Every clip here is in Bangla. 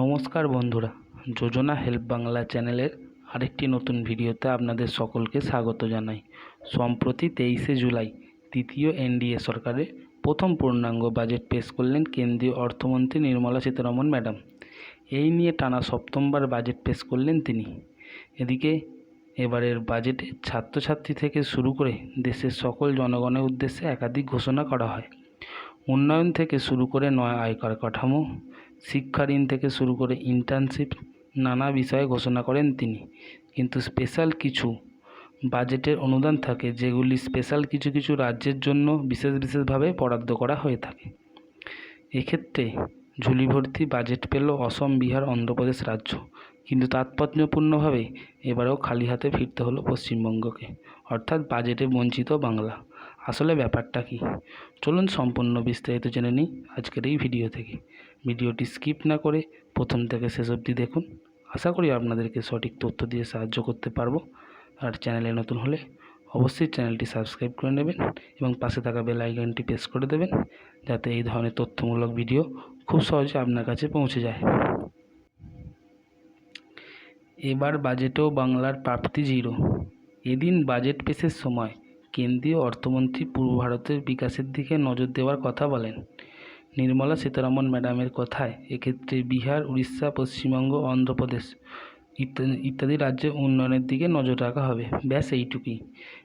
নমস্কার বন্ধুরা, যোজনা হেল্প বাংলা চ্যানেলের আরেকটি নতুন ভিডিওতে আপনাদের সকলকে স্বাগত জানাই। সম্প্রতি তেইশে জুলাই, তৃতীয় এনডিএ সরকারের প্রথম পূর্ণাঙ্গ বাজেট পেশ করলেন কেন্দ্রীয় অর্থমন্ত্রী নির্মলা সীতারমণ ম্যাডাম। এই নিয়ে টানা সপ্তমবার বাজেট পেশ করলেন তিনি। এদিকে এবারের বাজেটে ছাত্রছাত্রী থেকে শুরু করে দেশের সকল জনগণের উদ্দেশ্যে একাধিক ঘোষণা করা হয়। উন্নয়ন থেকে শুরু করে নয়া আয়কর কাঠামো শিক্ষা ঋণ থেকে শুরু করে ইন্টার্নশিপ নানা বিষয়ে ঘোষণা করেন তিনি। কিন্তু স্পেশাল কিছু বাজেটের অনুদান থাকে, যেগুলি স্পেশাল কিছু কিছু রাজ্যের জন্য বিশেষ বিশেষভাবে বরাদ্দ করা হয়ে থাকে। এক্ষেত্রে ঝুলি ভর্তি বাজেট পেল অসম, বিহার, অন্ধ্রপ্রদেশ রাজ্য। কিন্তু তাৎপর্যপূর্ণভাবে এবারেও খালি হাতে ফিরতে হলো পশ্চিমবঙ্গকে, অর্থাৎ বাজেটে বঞ্চিত বাংলা। আসলে ব্যাপারটা কি? চলুন সম্পূর্ণ বিস্তারিত জেনে নিই আজকের এই ভিডিও থেকে। ভিডিওটি স্কিপ না করে প্রথম থেকে শেষ অবধি দেখুন। আশা করি আপনাদেরকে সঠিক তথ্য দিয়ে সাহায্য করতে পারব। আর চ্যানেলে নতুন হলে অবশ্যই চ্যানেলটি সাবস্ক্রাইব করে নেবেন এবং পাশে থাকা বেল আইকনটি প্রেস করে দেবেন যাতে এই ধরনের তথ্যমূলক ভিডিও খুব সহজে আপনার কাছে পৌঁছে যায়। এবার বাজেটেও বাংলার প্রাপ্তি জিরো। এদিন বাজেট পেশের সময় কেন্দ্রীয় অর্থমন্ত্রী পূর্ব ভারতের বিকাশের দিকে নজর দেওয়ার কথা বলেন। নির্মলা সীতারামন ম্যাডামের কথায়, এক্ষেত্রে বিহার, উড়িষ্যা, পশ্চিমবঙ্গ, অন্ধ্রপ্রদেশ ইত্যাদি ইত্যাদি রাজ্যের উন্নয়নের দিকে নজর রাখা হবে। ব্যাস এইটুকুই।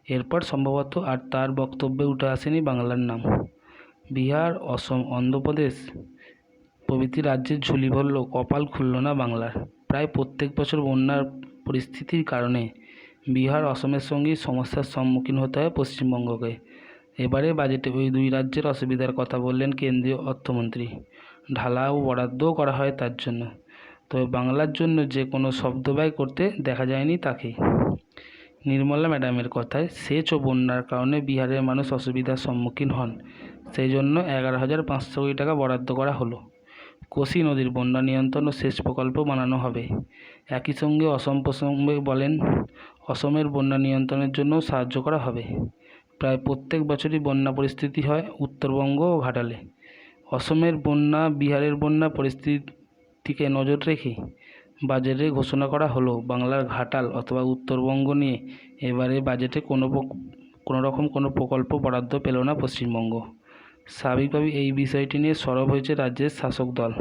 এরপর সম্ভবত আর তার বক্তব্যে উঠে আসেনি বাংলার নাম। বিহার, অসম, অন্ধ্রপ্রদেশ প্রভৃতি রাজ্যের ঝুলি ভরল কপাল খুলল না বাংলার। প্রায় প্রত্যেক বছর বন্যার পরিস্থিতির কারণে বিহার অসমের সঙ্গে সমস্যার সম্মুখীন হতে হয় পশ্চিমবঙ্গকে। এবারে বাজেটে ওই দুই রাজ্যের অসুবিধার কথা বললেন কেন্দ্রীয় অর্থমন্ত্রী। ঢালাও বরাদ্দও করা হয় তার জন্য। তবে বাংলার জন্য যে কোনো শব্দ ব্যয় করতে দেখা যায়নি তাকে। নির্মলা ম্যাডামের কথায় সেচ ও বন্যার কারণে বিহারের মানুষ অসুবিধার সম্মুখীন হন। সেই জন্য এগারো হাজার পাঁচশো কোটি টাকা বরাদ্দ করা হলো। কোশি নদীর বন্যা নিয়ন্ত্রণ ও সেচ প্রকল্প বানানো হবে। একই সঙ্গে অসম প্রসঙ্গে বলেন, অসমের বন্যা নিয়ন্ত্রণের জন্যও সাহায্য করা হবে। প্রায় প্রত্যেক বছরই বন্যা পরিস্থিতি হয় উত্তরবঙ্গ ও ঘাটালে। অসমের বন্যা, বিহারের বন্যা পরিস্থিতিকে নজর রেখে বাজেটে ঘোষণা করা হলো, বাংলার ঘাটাল অথবা উত্তরবঙ্গ নিয়ে। এবারে বাজেটে কোনো কোনো রকম কোনো প্রকল্প বরাদ্দ পেল না পশ্চিমবঙ্গ। স্বাভাবিকভাবেই এই বিষয়টি নিয়ে সরব হয়েছে রাজ্যের শাসক দল।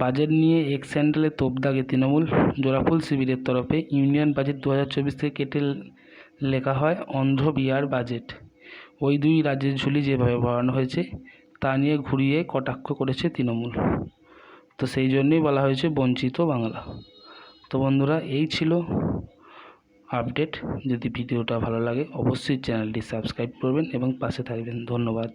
বাজেট নিয়ে এক্স স্যান্ডেলে তোপ দাগে তৃণমূল। জোড়াফুল শিবিরের তরফে ইউনিয়ন বাজেট দু হাজার চব্বিশ থেকে কেটে লেখা হয় অন্ধ্র বিহার বাজেট। ওই দুই রাজ্যের ঝুলি যেভাবে ভরানো হয়েছে, তা নিয়ে ঘুরিয়ে কটাক্ষ করেছে তৃণমূল। তো সেই জন্যই বলা হয়েছে বঞ্চিত বাংলা। তো বন্ধুরা, এই ছিল আপডেট যদি ভিডিওটা ভালো লাগে অবশ্যই চ্যানেলটি সাবস্ক্রাইব করবেন এবং পাশে থাকবেন। ধন্যবাদ।